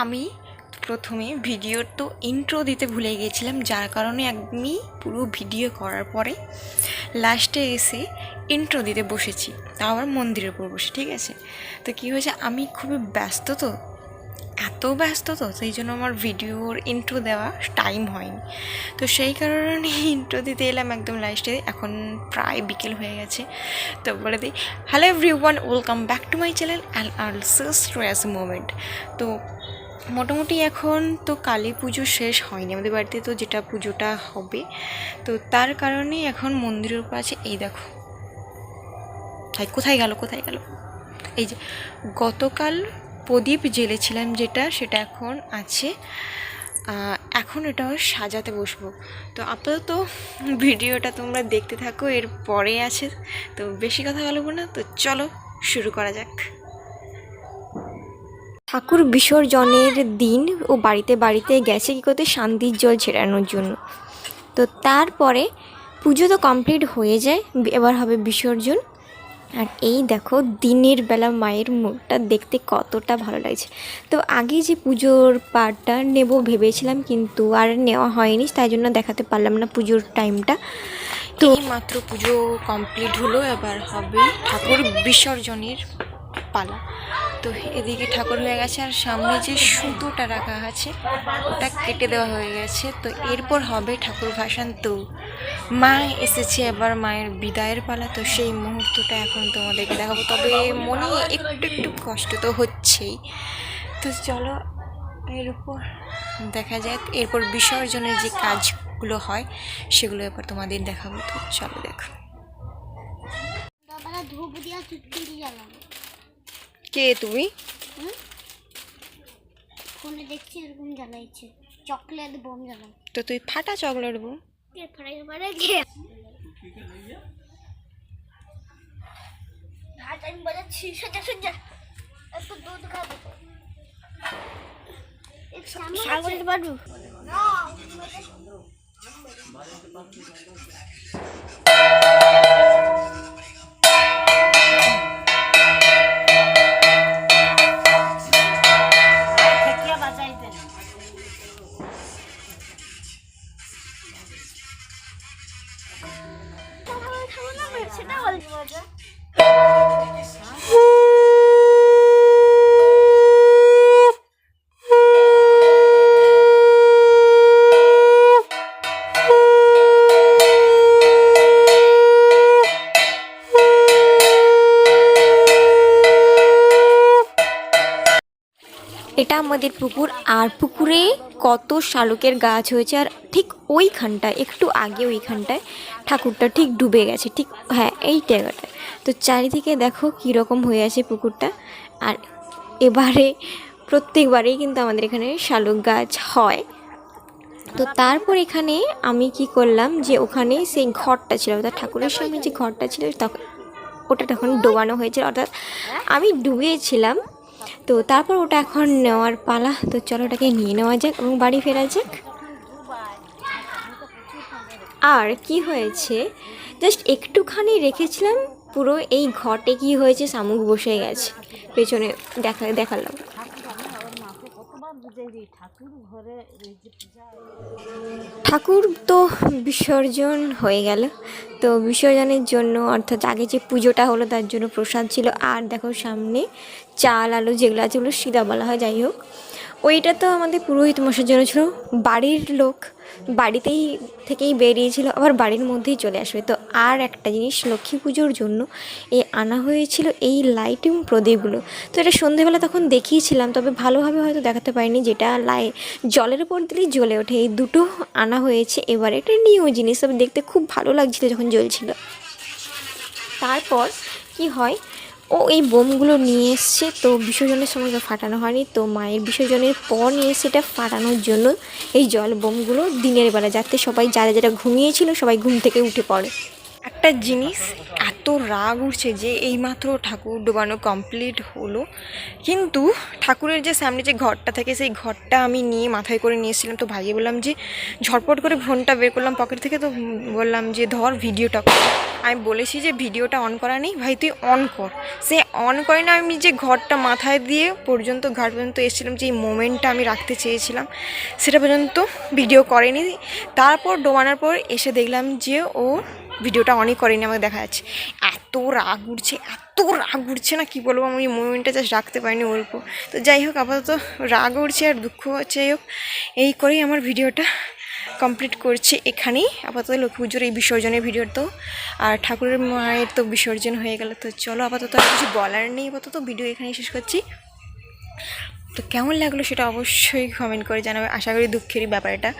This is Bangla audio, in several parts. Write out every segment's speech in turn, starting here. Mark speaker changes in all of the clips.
Speaker 1: আমি
Speaker 2: আমি প্রথমে ভিডিওর তো ইন্ট্রো দিতে ভুলে গিয়েছিলাম, যার কারণে আমি পুরো ভিডিও করার পরে লাস্টে এসে ইন্ট্রো দিতে বসেছি। তাও আবার মন্দিরের উপর বসে, ঠিক আছে? তো কী হয়েছে, আমি খুবই ব্যস্ত তো, এত ব্যস্ত তো, সেই জন্য আমার ভিডিওর ইন্ট্রো দেওয়া টাইম হয়নি। তো সেই কারণে ইন্ট্রো দিতে এলাম একদম লাস্টে এখন প্রায় বিকেল হয়ে গেছে। তো বলে দিই hello everyone welcome back to my channel and also stress moment তো মোটামুটি এখন তো কালী পুজো শেষ হয়নি, আমাদের বাড়িতে তো যেটা পুজোটা হবে, তো তার কারণে এখন মন্দিরের উপর আছে, এই দেখো হাই কোথায় গেল কোথায় গেল? এই যে, গতকাল প্রদীপ জ্বেলেছিলাম যেটা, সেটা এখন আছে। এখন এটা সাজাতে বসবো। তো আপাতত ভিডিওটা তোমরা দেখতে থাকো, এর পরে আছে। তো বেশি কথা বলব না, তো চলো শুরু করা যাক। ঠাকুর বিসর্জনের দিন ও বাড়িতে বাড়িতে গেছে কী করতে? শান্তির জল ছেড়ানোর জন্য। তো তারপরে পুজো তো কমপ্লিট হয়ে যায়, এবার হবে বিসর্জন। আর এই দেখো, দিনের বেলা মায়ের মুখটা দেখতে কতটা ভালো লাগছে। তো আগে যে পুজোর পার্টটা নেব ভেবেছিলাম, কিন্তু আর নেওয়া হয়নি, তাই জন্য দেখাতে পারলাম না পুজোর টাইমটা। তো মাত্র পুজো কমপ্লিট হলো, এবার হবে ঠাকুর বিসর্জনের পালা। তো এদিকে ঠাকুর হয়ে গেছে, আর সামনে যে সুতোটা রাখা আছে, ওটা কেটে দেওয়া হয়ে গেছে। তো এরপর হবে ঠাকুর ভাসান তো মা এসেছে এবার মায়ের বিদায়ের পালা তো সেই মুহূর্তটা এখন তোমাদেরকে দেখাবো। তবে মনে একটু একটু কষ্ট তো হচ্ছেই। তো চলো এর উপর দেখা যাক। এরপর বিসর্জনের যে কাজগুলো হয় সেগুলো এবার তোমাদের দেখাবো। তো চলো দেখো। কে তুমি?
Speaker 3: ফোনে দেখছি এরকম জ্বালাইছে। চকলেট বোম
Speaker 2: তো তুই ফাটা চকলেট বউ
Speaker 3: কে ফড়াই মারে কে হাত আমি বাজাচ্ছি সোজা সোজা একটু দুধ খাব সাগর বাড়ু
Speaker 1: ঠেকিয়া
Speaker 3: সেটা বলতে
Speaker 2: এটা আমাদের পুকুর। আর পুকুরে কত শালুকের গাছ হয়েছে, আর ঠিক ওইখানটায়, একটু আগে ওইখানটায় ঠাকুরটা ঠিক ডুবে গেছে, ঠিক হ্যাঁ এই জায়গাটায়। তো চারিদিকে দেখো কীরকম হয়ে আছে পুকুরটা। আর এবারে, প্রত্যেকবারেই কিন্তু আমাদের এখানে শালুক গাছ হয়। তো তারপর এখানে আমি কি করলাম যে ওখানে সেই ঘরটা ছিল, অর্থাৎ ঠাকুরের সামনে যে ঘরটা ছিল তখন ওটা তখন ডোবানো হয়েছে। অর্থাৎ আমি ডুবিয়েছিলাম তো তারপর ওটা এখন নেওয়ার পালা। তো চলো ওটাকে নিয়ে নেওয়া যাক এবং বাড়ি ফেরা যাক। আর কি হয়েছে? জাস্ট একটুখানি রেখেছিলাম, পুরো এই ঘটে কি হয়েছে, শামুক বসে গেছে। পেছনে দেখা দেখালাম।
Speaker 1: ঠাকুর
Speaker 2: তো বিসর্জন হয়ে গেল। তো বিসর্জনের জন্য, অর্থাৎ আগে যে পুজোটা হলো তার জন্য প্রসাদ ছিল। আর দেখো সামনে চাল, আলু যেগুলো আছে ওগুলো সিদা বলা হয়, যাই হোক। ওইটা তো আমাদের পুরোহিত মশার জন্য ছিল। বাড়ির লোক বাড়িতেই থেকেই বেরিয়েছিল, আবার বাড়ির মধ্যেই চলে আসবে। তো আর একটা জিনিস, লক্ষ্মী পুজোর জন্য এ আনা হয়েছিল এই লাইটিং প্রদীপগুলো। তো এটা সন্ধেবেলা তখন দেখিয়েছিলাম, তবে ভালোভাবে হয়তো দেখাতে পারিনি যেটা লাই, জলের উপর দিলেই জ্বলে ওঠে। এই দুটো আনা হয়েছে, এবার এটা নিউ জিনিস। তবে দেখতে খুব ভালো লাগছিল যখন জ্বলছিল। তারপর কি হয় ও এই বোমগুলো নিয়ে এসছে, তো বিসর্জনের সময় ফাটানো হয়নি, তো মায়ের বিসর্জনের পর নিয়ে সেটা ফাটানোর জন্য এই জল বোমগুলো দিনের বেলা, যাতে সবাই যারা যারা ঘুমিয়েছিল সবাই ঘুম থেকে উঠে পড়ে।
Speaker 4: একটা জিনিস এত রাগ উঠছে যে এইমাত্র ঠাকুর ডোবানো কমপ্লিট হলো। কিন্তু ঠাকুরের যে সামনে যে ঘরটা থাকে, সেই ঘরটা আমি নিয়ে মাথায় করে নিয়েছিলাম। তো ভাইয়ে বললাম যে ঝটপট করে ফোনটা বের করলাম পকেট থেকে। তো বললাম যে, ধর ভিডিওটা কর। আমি বলেছি যে, ভিডিওটা অন করা নেই। ভাই, তুই অন কর। সে অন করে না, আমি যে ঘরটা মাথায় দিয়ে পর্যন্ত, ঘাট পর্যন্ত এসেছিলাম যে এই মোমেন্টটা আমি রাখতে চেয়েছিলাম, সেটা পর্যন্ত ভিডিও করেনি। তারপর ডোবানোর পর এসে দেখলাম যে ও ভিডিওটা অনই করেনি আমাকে দেখা যাচ্ছে। এত রাগ উঠছে, এত রাগ উঠছে না কি বলব, আমি মোমেন্টটা জাস্ট রাখতে পারিনি ওর উপর। তো যাই হোক, আপাতত রাগ উঠছে আর দুঃখ হচ্ছে হোক, এই করেই আমার ভিডিওটা কমপ্লিট করছি এখানেই। আপাতত লক্ষ্মী পুজোর এই বিসর্জনের ভিডিও তো, আর ঠাকুরের মায়ের তো বিসর্জন হয়ে গেল। তো চলো, আপাতত আর কিছু বলার নেই, আপাতত ভিডিও এখানেই শেষ করছি। তো কেমন লাগল সেটা অবশ্যই কমেন্ট করে জানাবে। আশা করি দুঃখেরই ব্যাপারটা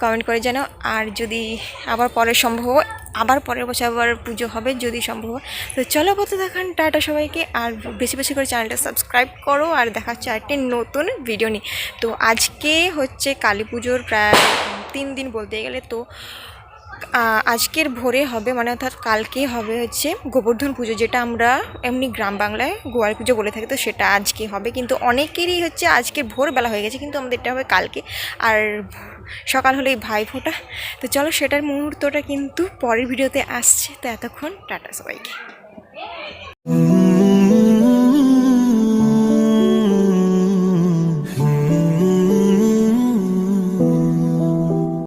Speaker 4: কমেন্ট করে জানাও, আর যদি আবার পরে সম্ভব আবার পরের বছর আবার পুজো হবে যদি সম্ভব হয়। তো চলো বলতে দেখান, টাটা সবাইকে। আর বেশি বেশি করে চ্যানেলটা সাবস্ক্রাইব করো আর দেখা হচ্ছে আরেকটি নতুন ভিডিও নিয়ে। তো আজকে হচ্ছে কালী পুজোর প্রায় তিন দিন বলতে গেলে তো আজকের ভোরে হবে মানে অর্থাৎ কালকে হবে হচ্ছে গোবর্ধন পুজো, যেটা আমরা এমনি গ্রাম বাংলায় গোয়াল পুজো বলে থাকি, তো সেটা আজকে হবে। কিন্তু অনেকেরই হচ্ছে আজকে ভোরবেলা হয়ে গেছে, কিন্তু আমাদের এটা হবে কালকে। আর সকাল হলেই ভাই ফোটা। তো চলো সেটার মুহূর্তটা কিন্তু পরের ভিডিওতে আসছে। তো এতক্ষণ টাটা সবাইকে।